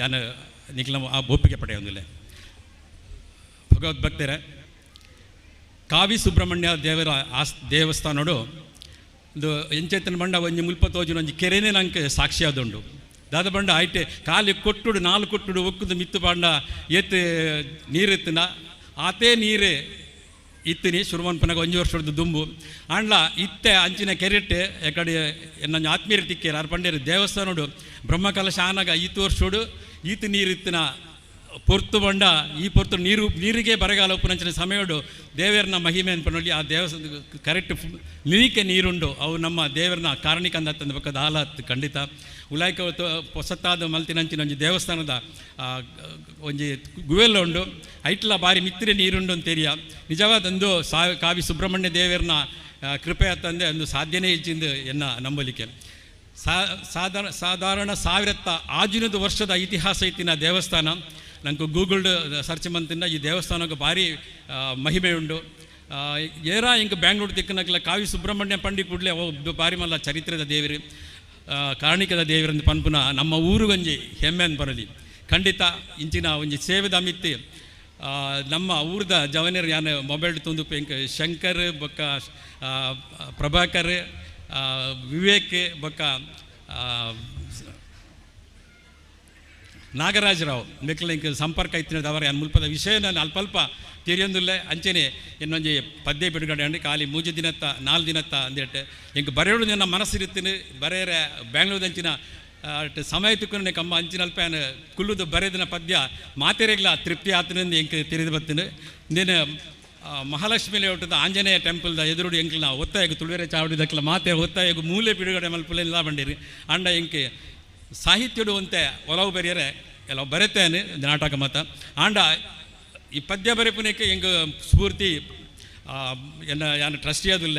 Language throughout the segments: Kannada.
ഞാൻ ನಿಖಿಲ ಆ ಒಪ್ಪಿಗೆ ಭಗವತ್ ಭಕ್ತರೇ, ಕಾವಿ ಸುಬ್ರಹ್ಮಣ್ಯ ದೇವರ ಆಸ್ ದೇವಸ್ಥಾನಡು ಒಂದು ಎಂಚೆತ್ತನ ಬಂಡ ಒಂಜಿ ಮುಲ್ಪ ತೋಜಿನ ಒಂಜಿ ಕೆರೆನೇ ನಂಗೆ ಸಾಕ್ಷಿ ಆದುಂಡು. ದಾದ ಬಂಡ ಐಟೆ ಕಾಲಿ ಕೊಟ್ಟುಡು ನಾಲ್ ಕೊಟ್ಟುಡು ಒಕ್ಕುದು ಮಿತ್ತು ಬಂಡ ಎತ್ತು, ನೀರೆತ್ತಿನ. ಆತೇ ನೀರೇ ಇತ್ತಿನಿ ಶುರುವನ್ಪನಾಗ ಒಂಜಿ ವರ್ಷದ ದುಂಬು. ಅಂಡ್ಲ ಇತ್ತೆ ಅಂಚಿನ ಕೆರೆಟ್ಟೆ ಎಕಡೆ ನನ್ನ ಆತ್ಮೀಯರು ತಿಕ್ಕೇರು ಆರು ಪಂಡೇರು ದೇವಸ್ಥಾನಡು ಬ್ರಹ್ಮಕಲಶ ಆನಾಗ ಈತು ವರ್ಷೋಡು, ಈತ ನೀರಿತ್ತಿನ ಪೊರ್ತು ಬಂಡ, ಈ ಪೊರ್ತು ನೀರು, ನೀರಿಗೆ ಬರಗಾಲ ಉಪ್ಪುನಂಚಿನ ಸಮಯಡು ದೇವರನ ಮಹಿಮೆ ಅನ್ಪನೊಳ್ಳಿ ಆ ದೇವಸ್ಥಾನ ಕರೆಕ್ಟ್ ನಿನಿಕೆ ನೀರುಂಡು. ಅವು ನಮ್ಮ ದೇವರನ್ನ ಕಾರಣಿಕ ಅಂದ ತಂದ ಹಾಲತ್ ಖಂಡಿತ. ಉಲಾಯ್ಕ ಹೊಸತ್ತಾದ ಮಲ್ತಿನಂಚಿನ ಒಂಜಿ ದೇವಸ್ಥಾನದ ಒಂಜಿ ಗುವೆಲ್ಲ ಉಂಡು. ಐಟ್ಲ ಬಾರಿ ಮಿತ್ರೆ ನೀರುಂಡು ಅಂತೇರಿಯ. ನಿಜವಾದೊಂದು ಸಾ, ಕಾವಿ ಸುಬ್ರಹ್ಮಣ್ಯ ದೇವರನ್ನ ಕೃಪೆಯ ಕೃಪೆ ಅತ್ತಂದೆ ಒಂದು ಸಾಧ್ಯನೇ ಹೆಚ್ಚಿಂದು ಎನ್ನ ನಂಬಲಿಕೆ ಸಾ ಸಾಧಾರಣ ಸಾಧಾರಣ ಸಾವಿರತ್ತ ಆಜಿನದು ವರ್ಷದ ಇತಿಹಾಸ ಇತ್ತಿನ ದೇವಸ್ಥಾನ. ನಂಗೆ ಗೂಗಲ್ಡ್ ಸರ್ಚ್ ಮಂತಿಂದ ಈ ದೇವಸ್ಥಾನಕ್ಕೆ ಭಾರಿ ಮಹಿಮೆ ಉಂಡು ಏರಾ ಇಂಕ ಬ್ಯಾಂಗ್ಳೂರು ತಿಕ್ಕನಕ್ಕಿಲ್ಲ ಕಾವಿ ಸುಬ್ರಹ್ಮಣ್ಯ ಪಂಡಿ ಕೂಡಲೇ ಭಾರಿ ಮಲ್ಲ ಚರಿತ್ರದ ದೇವಿರಿ. ಕಾರಣಿಕದ ದೇವಿರಂದು ಪನ್ಪುನ ನಮ್ಮ ಊರು ಗಂಜಿ ಹೆಮ್ಮೆ ಬರಲಿ. ಖಂಡಿತ ಇಂಚಿನ ಒಂಜಿ ಸೇವೆದ ಅಮಿತ್ತಿ ನಮ್ಮ ಊರದ ಜವನರು ಯಾನ ಮೊಬೈಲ್ ತಂದು ಇಂಕ ಶಂಕರ್, ಬೊಕ್ಕ ಪ್ರಭಾಕರ್ ವಿವೇಕ್, ಬೊಕ್ಕ ನಾಗರಾಜರಾವ್ ಮೆಕ್ಲ ಇಂಕ ಸಂಪರ್ಕ ಇತ್ತಿನ ಅವರ ಮುಲ್ಪದ ವಿಷಯ ನಾನು ಅಲ್ಪಲ್ಪ ತಿರಿಯೊಂದುಲ್ಲೆ ಅಂಚೆನೆ ಇನ್ನೊಂದು ಪದ್ಯ ಬಿಡುಗಡೆ ಅಂಡಿ ಖಾಲಿ ಮೂಜು ದಿನತ್ತ, ನಾಲ್ ದಿನತ್ತ ಅಂದಿಟ್ಟು ಇಂಕ ಬರೆಯೋಳು ನನ್ನ ಮನಸ್ಸಿರುತ್ತೀನಿ, ಬರೆಯರೆ ಬ್ಯಾಂಗ್ಳೂರ್ದಂಚಿನ ಅಟ್ ಸಮಯ ತಿಕ್ಕೊಂಡು ಕಮ್ಮ ಅಂಚಿನಲ್ಪ ಕುಲ್ಲುದು ಬರೆದಿನ ಪದ್ಯ ಮಾತೆರೆಗ್ಲ ತೃಪ್ತಿ ಆತನಿಂದ ಎಂಕ್ ತಿಳಿದು ಬರ್ತೀನಿ ನೀನು ಮಹಾಲಕ್ಷ್ಮಿ ಲೇಔಟದ ಆಂಜನೇಯ ಟೆಂಪಲ್ದ ಎದುರುಡು ಎಂಕ್ಲ ಒತ್ತಾಯಗು ತುಳುವೆರೆ ಚಾವಡಿದಕ್ಲ ಮಾತೆ ಒತ್ತಾಯಕ್ಕೆ ಮೂಲೆ ಬಿಡುಗಡೆ ಮಲ್ಪಲೆಲ್ಲ ಬಂಡಿರಿ. ಅಂಡ ಎಂಕೆ ಸಾಹಿತ್ಯಡು ಇಡುವಂತೆ ಒಲವು ಬರೆಯರೆ, ಎಲ್ಲ ಬರೆತೇನೆ ನಾಟಕ ಮತ ಆಂಡ ಈ ಪದ್ಯ ಬರೆಪುನಕ್ಕೆ ಹೆಂಗೆ ಸ್ಫೂರ್ತಿ ಎನ್ನ ಯಾನು ಟ್ರಸ್ಟಿ ಅದಿಲ್ಲ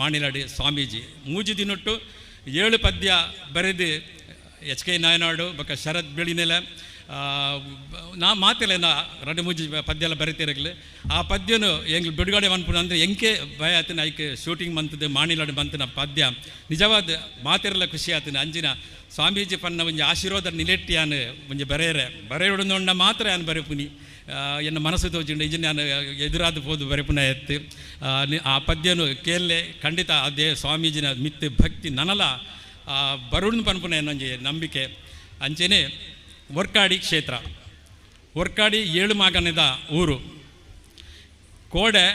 ಮಾಣಿಲಾಡಿ ಸ್ವಾಮೀಜಿ. ಮೂಜಿ ದಿನೊಟ್ಟು ಏಳು ಪದ್ಯ ಬರೆದು, ಎಚ್ ಕೆ ನಾಯನಾಡು ಬಕ್ಕ ಶರತ್ ಬೆಳಿನೆಲೆ ನಾ ಮಾತೆಲ್ಲ ನಾ ಎರಡು ಮೂಜಿ ಪದ್ಯ ಎಲ್ಲ ಬರೀತಿರಲಿ ಆ ಪದ್ಯನು ಹೆಂಗ್ ಬಿಡುಗಡೆ ಮನ್ಪುನ ಅಂದರೆ ಎಂಕೆ ಭಯ ಆತನ ಐಕೆ ಶೂಟಿಂಗ್ ಬಂತದೆ ಮಾಣಿಲಾಡು ಬಂತನ ಪದ್ಯ. ನಿಜವಾದ ಮಾತೆರಲ್ಲ ಖುಷಿ ಆತನ ಅಂಜಿನ. ಸ್ವಾಮೀಜಿ ಪನ್ನ ಒಂಜಿ ಆಶೀರ್ವಾದ ನಿಲೆಟ್ಟಿ ಯಾನು ಒಂಜಿ ಬರೆಯರೆ. ಬರೆಯೋಡು ಮಾತ್ರ ಯಾನು ಬರೆಪುನಿ ಎನ್ನ ಮನಸ್ಸು ತೋಚಿಂಡು ಇಂಜಿನ ನಾನು ಎದುರಾದ ಹೋದು ಬರೆಪುನ ಎತ್ತು. ಆ, ಪದ್ಯನು ಕೇಳಲೆ ಖಂಡಿತ ಅದೇ ಸ್ವಾಮೀಜಿನ ಮಿತ್ತು ಭಕ್ತಿ ನನಲ. ಬರುಣ್ ಪನ್ಪುನ ಎನ್ನೊಂಜಿ ನಂಬಿಕೆ. ಅಂಚೆನೆ ಒರ್ಕಾಡಿ ಕ್ಷೇತ್ರ. ವರ್ಕಾಡಿ ಏಳು ಮಾಗನದ ಊರು. ಕೋಡೆ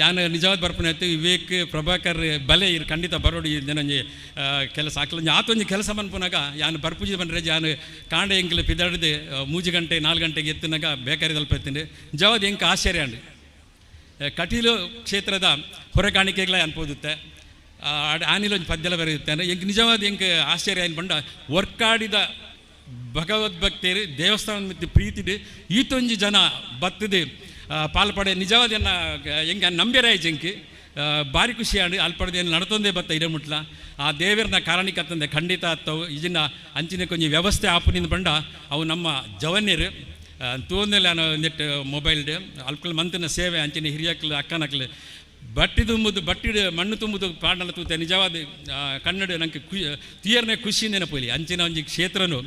ಯಾನ ನಿಜವಾದ ಬರ್ಪಣೆ ವಿವೇಕ್, ಪ್ರಭಾಕರ್, ಬಲೆ ಇರು ಖಂಡಿತ ಬರೋಡಿ ನನಗೆ ಕೆಲಸ ಆಕಲೊಂಜಿ ಆತೊಂಜಿ ಕೆಲಸ ಬಂದ್ಪುನಾಗ ಯಾನು ಬರ್ಪೂಜಿ ಬಂದ್ರೆ ಯಾನು ಕಾಂಡೆ ಎಂಕ್ಲು ಪಿದಾಡ್ದು ಮೂಜಿ ಗಂಟೆ, ನಾಲ್ಕು ಗಂಟೆಗೆ ಎತ್ತಿನಾಗ ಬೇಕಾರಿ ತಲುಪತ್ತೀನಿ ನಿಜವಾದ ಹೆಂಗೆ ಆಶ್ಚರ್ಯ ಅಂಡಿ ಕಟೀಲು ಕ್ಷೇತ್ರದ ಹೊರಕಾಣಿಕೆಗಳ ಅನ್ಬೋದುತ್ತೆ ಆನಿಲೊಂದು ಪದ್ಯಲ ಬರೆಯುತ್ತೆ ಹೆಂಗೆ ನಿಜವಾದ ಹೆಂಗೆ ಆಶ್ಚರ್ಯ ಏನು ಬಂಡ ವರ್ಕಾಡಿದ ಭಗವದ್ಭಕ್ತರು ದೇವಸ್ಥಾನ ಮತ್ತು ಪ್ರೀತಿಡು ಈತೊಂಜಿ ಜನ ಬತ್ತದೆ ಪಾಲ್ಪಡೆ ನಿಜವಾದ ಎನ್ನ ಹೆಂಗೆ ನಂಬಿರಾಯ ಜಂಕಿ? ಭಾರಿ ಖುಷಿ ಆಡಿ ಅಲ್ಪಡ್ದೇನು ನಡ್ತೊಂದೇ ಬತ್ತ ಇಡೆ ಮುಟ್ಲ. ಆ ದೇವರನ್ನ ಕಾರಣಿಕತ್ತಂದೆ ಖಂಡಿತ ಅತ್ತವು ಇದನ್ನ ಅಂಚಿನ ಕೊಂಚ ವ್ಯವಸ್ಥೆ ಆಪುನಿಂದ ಬಂಡ ಅವು ನಮ್ಮ ಜವನ್ಯರು. ತೂಂದಲ್ಲಿ ನೆಟ್, ಮೊಬೈಲ್ ಅಲ್ಕಲ್ ಮಂತಿನ ಸೇವೆ ಅಂಚಿನ ಹಿರಿಯಕ್ಲು ಅಕ್ಕನಕ್ಲು ಬಟ್ಟಿ ತುಂಬುದು ಬಟ್ಟಿಡು ಮಣ್ಣು ತುಂಬುದು ಪಾಂಡಲ ತೂತೆ ನಿಜವಾದ ಕನ್ನಡ ನಂಗೆ ಖುಷಿ, ತೀಯರ್ನೆ ಖುಷಿ ನೆನಪುಲಿ ಅಂಚಿನ ಒಂಜಿ ಕ್ಷೇತ್ರನು.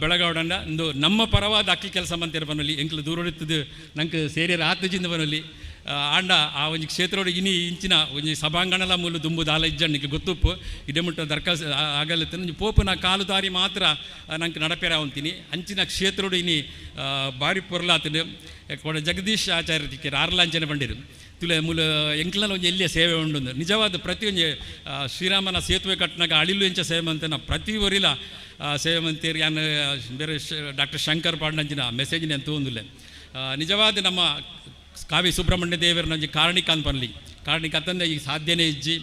ಬೆಳಗಾವಡಂಡ ಒಂದು ನಮ್ಮ ಪರವಾದ ಅಕ್ಕಿ ಕೆಲಸ ಮಂತಿರ ಬನ್ನಲ್ಲಿ ಎಂಕ್ಲು ಇರ್ತದೆ. ನಂಗೆ ಸೇರಿಯರ ಆತಜಿಂದ ಬನ್ನಲ್ಲಿ ಆಂಡ ಆ ಒಂಜಿ ಕ್ಷೇತ್ರೋಡು ಇನಿ ಇಂಚಿನ ಒಂಜಿ ಸಭಾಂಗಣಲ ಮೂಲ ದುಂಬು ಆಲ ಇಜ್ಜಣ್ಣಿಗೆ ಗೊತ್ತುಪ್ಪು. ಇದೇ ಮುಟ್ಟ ದರ್ಕಾಸ್ ಆಗಲತ್ತೆ ಒಂಜಿ ನಾ ಕಾಲು ದಾರಿ ಮಾತ್ರ ನಂಗೆ ನಡಪೇರ ಅಂತೀನಿ ಅಂಚಿನ ಕ್ಷೇತ್ರೋಡು ಇನಿ ಬಾರಿ ಪೊರ್ಲಾತನು ಕೊಡ ಜಗದೀಶ್ ಆಚಾರ್ಯ ಆರ್ಲಾಂಚನೆ ಬಂಡಿರು. ತುಲೆ ಮೂಲ ಎಂಕ್ಲನ ಒಂಜಿ ಎಲ್ಲಿಯ ಸೇವೆ ಉಂಡು ನಿಜವಾದ ಪ್ರತಿಯೊಂದು ಶ್ರೀರಾಮನ ಸೇತುವೆ ಕಟ್ಟನಾಗ ಅಳಿಲು ಎಂಚ ಸೇವೆ ಮಂತನ ಪ್ರತಿ ಒರಿಲ ಸೇವೆ ಮಂತೀರಿ. ಯಾನು ಬೇರೆ ಡಾಕ್ಟರ್ ಶಂಕರ್ ಪಾಂಡಂಚಿನ ಮೆಸೇಜ್ ನಾನು ತೂಂದಿಲ್ಲ ನಿಜವಾದ ನಮ್ಮ ಕಾವಿ ಸುಬ್ರಹ್ಮಣ್ಯ ದೇವರ ಒಂಜಿ ಕಾರಣಿಕ ಬರಲಿ ಕಾರಣಿಕ ಅಂತಂದ್ರೆ ಈಗ ಸಾಧ್ಯನೇ ಇಜ್ಜಿ.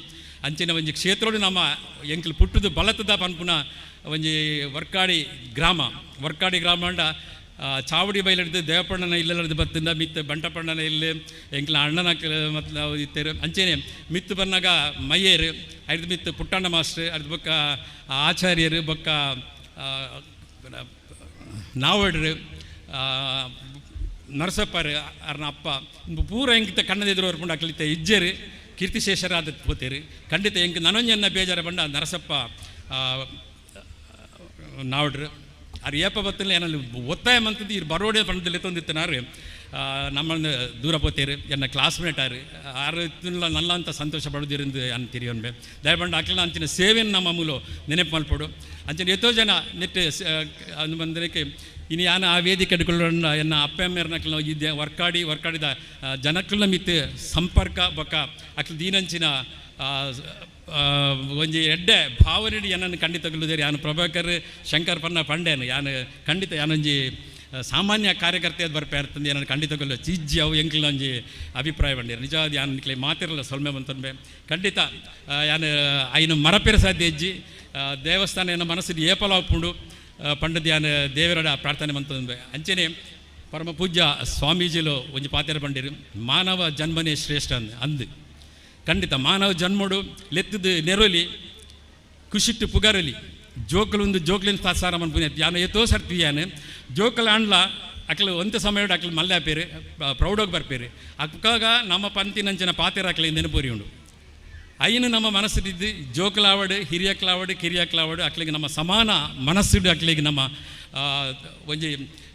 ಅಂಚಿನ ಒಂಜಿ ಕ್ಷೇತ್ರೋಡು ನಮ್ಮ ಎಂಕ್ಲು ಪುಟ್ಟದು ಬಲತದ ಪನ್ಪುನ ಒಂಜಿ ವರ್ಕಾಡಿ ಗ್ರಾಮ. ವರ್ಕಾಡಿ ಗ್ರಾಮ ಅಂಡ ಆ, ಚಾವಡಿ ಬೈಲಡ್ದು ದೇವಪಣ್ಣನ ಇಲ್ಲದ ಬತ್ತಿಂದ, ಮಿತ್ತು ಬಂಟಪಣ್ಣನ ಇಲ್ಲಿ, ಎಂಕ್ಲ ಅಣ್ಣನ ಮತ್ತು ನಾವು ಇತ್ತೇರು ಅಂಚೆನೆ, ಮಿತ್ತು ಬನ್ನಾಗ ಮಯ್ಯೇರು ಐದು ಮಿತ್ತು ಪುಟ್ಟಣ್ಣ ಮಾಸ್ಟರ್ ಅದ್ರ ಬೊಕ್ಕ ಆಚಾರ್ಯರು, ಬೊಕ್ಕ ನಾವಡ್ರು ನರಸಪ್ಪರು, ಅರ್ನ ಅಪ್ಪ ಪೂರ ಹೆಂಗಿತ ಕಣ್ಣದೆದುರು ಹೊರ್ಕೊಂಡು ಅಕ್ಲಿತ್ತ ಇಜ್ಜರು, ಕೀರ್ತಿಶೇಷರಾದ ಪೋತೇರು. ಖಂಡಿತ ಹೆಂಗೆ ನನೊಂಜನ್ನ ಬೇಜಾರ ಬಂಡ ನರಸಪ್ಪ ನಾವಡ್ರು. ಅದು ಏಪ ಬತ್ತಲ್ಲಿ ಏನಲ್ಲಿ ಒತ್ತಾಯ ಮಂತದ್ದು ಇರು ಬರೋಡೆ ಪಣದಲ್ಲಿ ತಂದಿತ್ತನಾರು ನಮ್ಮನ್ನು ದೂರ ಪೋತೇರು ಎನ್ನ ಕ್ಲಾಸ್ಮೇಟ್ ಆರು ಆರು ನಲ್ಲ ಅಂತ ಸಂತೋಷ ಪಡೋದಿರಿಂದ ಅನ್ ತಿರಿಯೋನ್ಬೆ ದಯಪಂಡ ಅಕ್ಲ ಅಂಚಿನ ಸೇವೆಯನ್ನು ನಮ್ಮ ಮೂಲ ನೆನಪು ಅಂಚಿನ ಎಷ್ಟೋ ಜನ ನೆಟ್ಟ ಅದು ಬಂದಕ್ಕೆ ಇನ್ನು ಯಾನ ಆ ವೇದಿಕೆ ಇಟ್ಕೊಳ್ಳೋಣ ಎನ್ನ ಅಪ್ಪ ಅಮ್ಮೇರ್ನಕ್ಲ ಇದ್ದೆ ವರ್ಕಾಡಿ, ವರ್ಕಾಡಿದ ಜನಕ್ಕಲ್ಲ ಮಿತ್ ಸಂಪರ್ಕ ಬೊಕ್ಕ ಅಕ್ಲ ದೀನಂಚಿನ ಒಂಜಿ ಎಡ್ಡೆ ಭಾವನೆಡಿ ಏನನ್ನು ಖಂಡಿತ ಗೆಲ್ಲುದೇರಿ ಯಾನು ಪ್ರಭಾಕರ್ ಶಂಕರ್ ಪನ್ನ ಪಂಡೇನು ಯಾನು ಖಂಡಿತ ಯಾನೊಂಜಿ ಸಾಮಾನ್ಯ ಕಾರ್ಯಕರ್ತೆ ಅದು ಬರ್ಪೆ ಇರ್ತಂದು ಏನನ್ನು ಖಂಡಿತ ಗೆಲ್ಲ ಚಿಜ್ಜಿ ಅವು ಎಂಕ್ಲ ಒಂಜಿ ಅಭಿಪ್ರಾಯ ಬಂದಿರು ನಿಜವಾದ ಯಾನು ನಿಕ್ಲೆ ಮಾತಿರಲ್ಲ ಸೊಲ್ಮೆ ಬಂತನ್ಬೆ ಖಂಡಿತ ಯಾನು ಐನು ಮರಪೆರ ಸಾಧ್ಯ ಇಜ್ಜಿ. ಆ, ದೇವಸ್ಥಾನ ಏನ ಮನಸ್ಸಿಗೆ ಏಪಲ ಉಪ್ಪುಂಡು ಪಂಡದ ಯಾನು ದೇವರಡ ಪ್ರಾರ್ಥನೆ ಬಂತಂಬೆ. ಅಂಚನೆ ಪರಮ ಪೂಜ್ಯ ಸ್ವಾಮೀಜಿಲು ಒಂಜಿ ಪಾತೆರ ಪಂಡಿರು. ಮಾನವ ಜನ್ಮನೇ ಶ್ರೇಷ್ಠ ಅಂದು. ಖಂಡಿತ ಮಾನವ ಜನ್ಮಡು ಲೆತ್ತದು ನೆರೊಲಿ ಖುಷಿಟ್ಟು ಪುಗರಲಿ ಒಂದು ಜೋಕ್ಲಿನ ಸಾರ ಮನ್ ಪುಣ್ಯ. ಯಾನ ಎತ್ತೋ ಸರ್ತಿ ಯಾನು ಜೋಕಲ್ ಅಂಡ್ಲ ಅಕ್ಲು ಒಂದು ಸಮಯ ಅಕ್ಲು ಮಲ್ಲೆ ಆಪೇರು ಪ್ರೌಡೋಗಿ ಬರ್ಪೇರು. ಅಕ್ಕಾಗ ನಮ್ಮ ಪಂತಿನಂಚಿನ ಪಾತೆರ ಅಕ್ಲಿ ನೆನಪುರಿ ಉಂಡು. ಅಯ್ಯನು ನಮ್ಮ ಮನಸ್ಸಿದ್ದು ಜೋಕಲಾವಡು ಹಿರಿಯಕ್ಲಾವಡು ಕಿರಿಯಕ್ಲಾವಡು ಅಕ್ಲಿಗೆ ನಮ್ಮ ಸಮಾನ ಮನಸ್ಸಿಡು ಅಕ್ಲಿಗೆ ನಮ್ಮ ಒಂಜಿ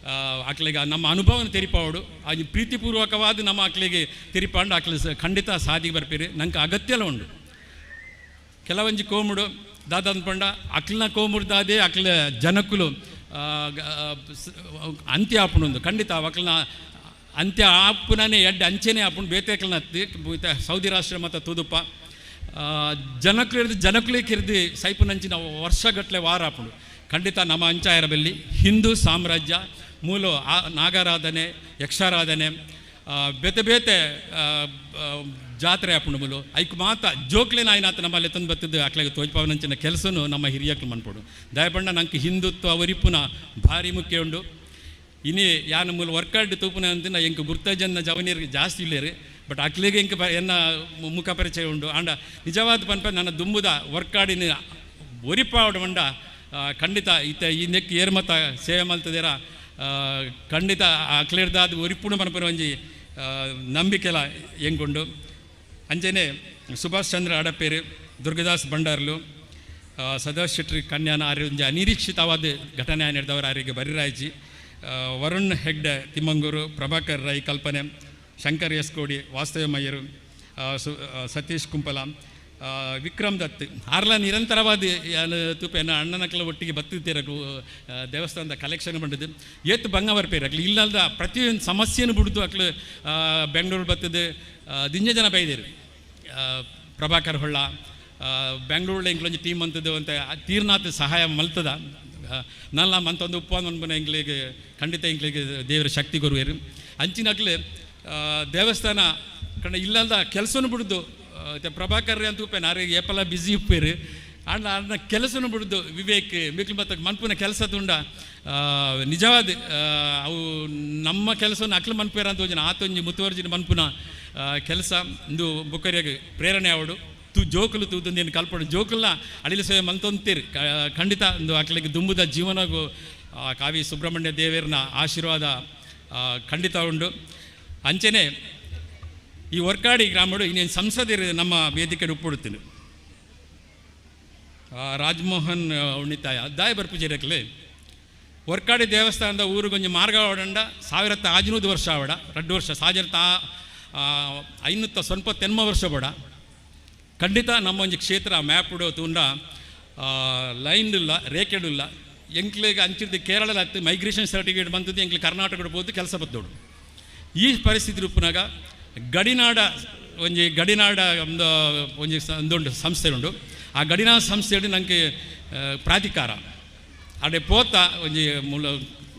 ಆ, ಅಕ್ಲಿಗೆ ನಮ್ಮ ಅನುಭವನ ತೆರಿಪಾವಡು ಅದು ಪ್ರೀತಿಪೂರ್ವಕವಾದ ನಮ್ಮ ಅಕ್ಲಿಗೆ ತೆರಿಪಾಂಡು. ಸ- ಖಂಡಿತ ಸಾಧಿಗೆ ಬರ್ಪೀರಿ. ನಂಗೆ ಅಗತ್ಯಲ ಉಂಡು ಕೆಲವೊಂಜಿ ಕೋಮುಡು ದಾದ ಅಂದ್ಪಂಡ ಅಕ್ಲನ ಕೋಮುಡು ದಾದೆ ಅಕ್ಲ ಜನಕ್ಕಲು ಆ, ಆ, ಅಂತ್ಯ ಆಪುಣೊಂದು ಖಂಡಿತ ಅಕ್ಲನ ಅಂತ್ಯ ಆಪುನೇ ಎಡ್ಡೆ ಅಂಚೆನೇ ಆಪುಂಡು. ಬೇತೆಕ್ಲನ ಸೌದಿ ರಾಷ್ಟ್ರ ಮತ್ತು ತುದುಪ. ಜನಕ್ಲು ಹಿಡಿದು ಜನಕ್ಲಿಗೆ ಹಿರಿದು ಸೈಪುನಂಚಿನ ವರ್ಷಗಟ್ಟಲೆ ವಾರ ಆಪುಂಡು. ಖಂಡಿತ ನಮ್ಮ ಅಂಚಾಯರಬಲ್ಲಿ ಹಿಂದೂ ಸಾಮ್ರಾಜ್ಯ, ಮೂಲ ನಾಗಾರಾಧನೆ, ಯಕ್ಷಾರಾಧನೆ ಬೇತೆ ಬೇತೆ ಜಾತ್ರೆ ಆಪುಂಡು ಮೂಲು. ಐಕ್ ಮಾತ ಜೋಕ್ಲೇನ ಆಯ್ನಾತ ನಮ್ಮಲ್ಲಿ ತಂದು ಬತ್ತಿದ್ದು ಅಕ್ಲಾಗ ತೋಜ್ಪಾವನಂಚಿನ ಕೆಲಸನು ನಮ್ಮ ಹಿರಿಯಕ್ಲು ಮನ್ಪಡು ದಯಪಂಡ ನಂಗೆ ಹಿಂದುತ್ವ ಅವರಿಪುನ ಭಾರಿ ಮುಖ್ಯ ಉಂಡು. ಇನಿ ಯಾನ ಮೂಲ ವರ್ಕಾಡ್ ತೂಪುನ ಅಂತಿನ ಎಂಕ್ ಗುರ್ತಜನ್ನ ಜವನಿಯರಿಗೆ ಜಾಸ್ತಿ ಇಲ್ಲೇರಿ, ಬಟ್ ಅಕ್ಲಿಗೆ ಇಂಕ ಎನ್ನ ಮುಖ ಪರಿಚಯ ಉಂಡು. ಆಂಡ ನಿಜವಾದ ಪನ್ಪ ನನ್ನ ದುಂಬುದ ವರ್ಕಾಡಿನ ಒರಿಪಾವಡ ಮಂಡ ಖಂಡಿತ ಇತ್ತ, ಈ ನೆಕ್ ಏರ್ ಮತ ಸೇವೆ ಮಲ್ತದೇರ ಖಂಡಿತ ಅಕ್ಲಿರ್ದಾದ ಒರಿಪುಣ ಪನ್ಪನ ಒಂಜಿ ನಂಬಿಕೆಲ ಎಂಗುಂಡು ಅಂಜನೆ ಸುಭಾಷ್ ಚಂದ್ರ ಅಡಪೇರು, ದುರ್ಗದಾಸ್ ಭಂಡಾರ್ಲು ಸದಾಶ್ ಶೆಟ್ಟಿ ಕನ್ಯಾನ ಆರ್ಯ ಅನಿರೀಕ್ಷಿತವಾದ ಘಟನೆ ನಡೆದವರು ಆರಿಗೆ ಬರಿರಾಯ್ಜಿ. ವರುಣ್ ಹೆಗ್ಡೆ, ತಿಮ್ಮಂಗೂರು, ಪ್ರಭಾಕರ್ ರೈ ಕಲ್ಪನೆ, ಶಂಕರ್ ಎಸ್ ಕೋಡಿ ವಾಸ್ತವ ಮಯ್ಯರು ಸು ಸತೀಶ್ ಕುಂಪಲ ವಿಕ್ರಮ್ ದತ್. ಆರ್ಲ ನಿರಂತರವಾದ ತುಪೇನ ಅಣ್ಣನ ಅಣ್ಣನಕ್ಲ ಒಟ್ಟಿಗೆ ಬತ್ತಿರ್ತೀರಕ್ಲು ದೇವಸ್ಥಾನದ ಕಲೆಕ್ಷನ್ ಮಾಡಿದ್ದು ಏತ್ ಬಂಗ ಬರ್ಪೇರಕ್ಲು ಇಲ್ಲದ ಪ್ರತಿಯೊಂದು ಸಮಸ್ಯೆಯನ್ನು ಬಿಡುದು ಅಕ್ಲು ಬೆಂಗಳೂರು ಬತ್ತದೆ ದಿಂಜ ಜನ ಬೈದೇರು. ಪ್ರಭಾಕರ್ ಹೊಳ್ಳ ಬೆಂಗಳೂರಲ್ಲಿ ಇಂಗ್ಲೊಂದು ಟೀಮ್ ಅಂತದ್ದು ಅಂತ ತೀರ್ನಾಥ ಸಹಾಯ ಮಲ್ತದ. ನಲ್ಲ ಮಂತೊಂದು ಉಪ್ಪ ಅನ್ಬನ ಇಂಗ್ಲಿಗೆ ಖಂಡಿತ ಇಂಗ್ಲಿಗೆ ದೇವರ ಶಕ್ತಿ ಗುರುವೇರು. ಅಂಚಿನಕ್ಲೆ ದೇವಸ್ಥಾನ ಕಣ ಇಲ್ಲದ ಕೆಲಸನೂ ಬಿಡುದು ಪ್ರಭಾಕರ್ ಅಂತ ಉಪ್ಪೇನು ನಾರಿ ಏಪಲ ಬ್ಯುಸಿ ಉಪ್ಪೇರು. ಅಣ್ಣ ಅಣ್ಣ ಕೆಲಸನು ಬಿಡ್ದು. ವಿವೇಕ್, ಮಿಕ್ಲು ಮತ್ತ ಮನ್ಪುನ ಕೆಲಸ ತುಂಡ. ನಿಜವಾದ ಅವು ನಮ್ಮ ಕೆಲಸವನ್ನು ಅಕ್ಲು ಮನ್ಪೇರ ಅಂತ ಒಂಜಿನ ಆತೊಂಜಿ ಮುತುವರ್ಜಿನ ಮನ್ಪುನ ಕೆಲಸ. ಇಂದು ಬುಕ್ಕರಿಯಾಗ ಪ್ರೇರಣೆ ಆವಡು ತು ಜೋಕುಲು ಏನು ಕಲ್ಪಡು. ಜೋಕುಲ್ಲ ಅಳಿಲು ಸೇವೆ ಮಂತೊಂತೀರಿ. ಖಂಡಿತ ಒಂದು ಅಕ್ಲಿಗೆ ದುಂಬುದ ಜೀವನಗೂ ಕಾವಿ ಸುಬ್ರಹ್ಮಣ್ಯ ದೇವೇರನ ಆಶೀರ್ವಾದ ಖಂಡಿತ ಉಂಡು. ಅಂಚೆನೆ ಈ ವರ್ಕಾಡಿ ಗ್ರಾಮಡು ಇನ್ನೇನು ಸಂಸದರು ನಮ್ಮ ವೇದಿಕೆ ಉಪ್ಪುಡುತ್ತೀನಿ ರಾಜ್ಮೋಹನ್ ಉಣ್ಣಿತಾಯ ದಾಯ ಬರ್ಪುಜೇರಕ್ಲೆ ವರ್ಕಾಡಿ ದೇವಸ್ಥಾನದ ಊರು ಕೊಂಚ ಮಾರ್ಗ ಆವಡಂಡ ಸಾವಿರತ್ತ ಆಜಿನೂದು ವರ್ಷ ಆವಡ. ರಡ್ಡು ವರ್ಷ ಸಾಜರ್ತ ಐನೂತ್ತ ಸ್ವಲ್ಪ ತೆನ್ಮ ವರ್ಷ ಬೇಡ. ಖಂಡಿತ ನಮ್ಮ ಒಂಜಿ ಕ್ಷೇತ್ರ ಮ್ಯಾಪ್ಡು ತೂಂಡ ಲೈನ್ ಇಲ್ಲ ರೇಖೆಡು ಇಲ್ಲ ಎಂಕ್ಲಿಗೆ ಅಂಚಿದ್ದು ಕೇರಳದ ಹತ್ತಿ ಮೈಗ್ರೇಷನ್ ಸರ್ಟಿಫಿಕೇಟ್ ಬಂದದ್ದು ಎಂಕ್ಲಿ ಕರ್ನಾಟಕ ಹೋದು ಕೆಲಸ ಬತ್ತೋಡು. ಈ ಪರಿಸ್ಥಿತಿ ರೂಪನಾಗ ಗಡಿನಾಡ ಒಂಜಿ ಗಡಿನಾಡ ಒಂದು ಒಂಜಿ ಒಂದುಂಡು ಸಂಸ್ಥೆ ಉಂಡು ಆ ಗಡಿನಾಡ ಸಂಸ್ಥೆಯಲ್ಲಿ ನನಗೆ ಪ್ರಾಧಿಕಾರ. ಅಡೆ ಪೋತ ಒಂಜಿ ಮೂಲ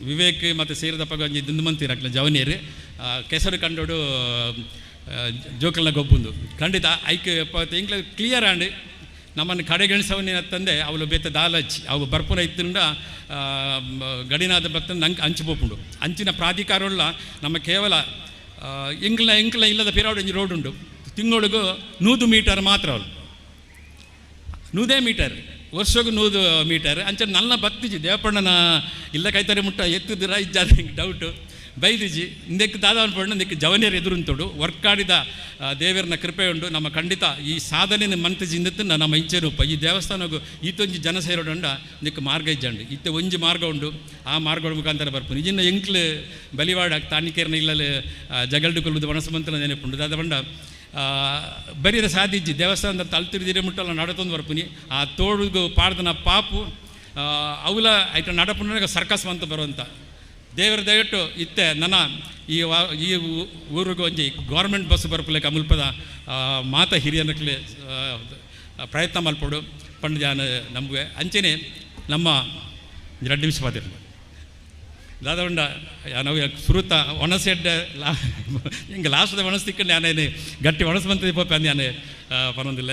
ವಿವೇಕ್ ಮತ್ತು ಸೇರಿದಪ್ಪ ಒಂಜಿ ದುಂದುಮಂತಿರಕ್ಲ ಜವನಿಯರು. ಆ, ಕೆಸರು ಕಂಡೋಡು ಜೋಕಲ್ನ ಗೊಬ್ಬುಂದು. ಖಂಡಿತ ಐಕ್ ಇಂಗ್ಲ ಕ್ಲಿಯರ್ ಆಂಡ್ ನಮ್ಮನ್ನು ಕಡೆಗಣಿಸವನ್ನ ತಂದೆ ಅವಳು ಬೇತ ದಾಲಚ್ಚಿ ಅವು ಬರ್ಪುನ ಇತ್ತಿಂದ ಗಡಿನಾದ ಬರ್ತಂದು ನಂಗೆ ಹಂಚಿಪೋಪುಂಡು ಅಂಚಿನ ಪ್ರಾಧಿಕಾರವುಳ್ಳ ನಮ್ಮ ಕೇವಲ ಇಂಕ್ಲ ಇಂಕ್ಲ ಇಲ್ಲದ ಪಿರಾವಡ್ ಒಂಜಿ ರೋಡ್ ಉಂಡು ತಿಂಗಳಿಗೂ ನೂದು ಮೀಟರ್ ಮಾತ್ರ ಅವಳು ನೂದೇ ಮೀಟರ್ ವರ್ಷಗೂ ನೂದು ಮೀಟರ್ ಅಂಚೆ ನನ್ನ ಭಕ್ತಿಜಿ ದೇವಪ್ಪಣ್ಣನ ಇಲ್ಲ ಕೈತಾರೆ ಮುಟ್ಟ ಎತ್ತಿದ್ದೀರಾ ಇಜ್ಜಾದ ಡೌಟು ಬೈದಿಜಿ ಇಂದಕ್ಕೆ ದಾದಾವನ್ ಪಂಡ ಇಂದಕ್ಕೆ ಜವನಿಯರ್ ವರ್ಕ್ ಆಡಿದ ದೇವರನ್ನ ದೇವರನ ಕೃಪೆ ಉಂಡು. ನಮ್ಮ ಖಂಡಿತ ಈ ಸಾಧನೆ ಮಂತಜಿ ಇಂದತ್ತು ನಮ್ಮ ಇಂಚೆರೂಪ ಈ ದೇವಸ್ಥಾನಕ್ಕೆ ಈತೊಂಜಿ ಜನ ಸೇರೋಡಂಡ ನಿಕ್ಕ ಮಾರ್ಗ ಇಜ್ಜಂಡು. ಇತ್ತೆ ಒಂಜಿ ಮಾರ್ಗ ಉಂಡು. ಆ ಮಾರ್ಗಗಳ ಮುಖಾಂತರ ಬರ್ಪುನು. ಇಜಿನ್ನ ಎಂಕ್ಲು ಬಲಿವಾಡ ತಾಣಿಕೇರ್ನ ಇಲ್ಲಲ್ಲಿ ಜಗಲ್ಡು ಕೊಲ್ಲುದು ವನಸಮಂತನ ನೆನಪುಂಡು. ದಾದ ಬಂಡ ಬರೀದ ಸಾಧಿಜ್ಜಿ ದೇವಸ್ಥಾನದ ತಲ್ತಿರಿದಿರೆ ಮುಟ್ಟಲ್ಲ ನಡತೊಂದು ಬರ್ಪುನಿ. ಆ ತೋಡುಗು ಪಾಡ್ದನ ಪಾಪು ಅವಲ ಐಟ ನಡಪುನಾಗ ಸರ್ಕಸ್ ಅಂತ ಬರುವಂಥ ದೇವರ ದಯವಿಟ್ಟು ಇತ್ತೆ ನನ್ನ ಈ ವಾ ಈ ಊರಿಗೆ ಒಂಜಿ ಗೌರ್ಮೆಂಟ್ ಬಸ್ ಬರ್ಪುಲೆಕ ಮುಲ್ಪದ ಆ, ಮಾತ ಹಿರಿಯನಕ್ಲೆ ಪ್ರಯತ್ನ ಮಲ್ಪಡು ಪಂಡ ಜಾನ ನಂಬುವೆ. ಅಂಚೆನೆ ನಮ್ಮ ಎರಡು ನಿಮಿಷ ದಾದ ಉಂಡ ನಾವು ಸುರುತ ಒಣಸೆಡ್ಡ ಲಾ ಹಿಂಗೆ ಲಾಸ್ಟ್ದ ಒಣಸ್ತಿಕ್ಕಂಡು ನಾನೇನು ಗಟ್ಟಿ ಒಣಸ್ ಬಂತ ಪಾಪ ಅಂದ್ಯಾನೆ ಪರೊಂದಿಲ್ಲ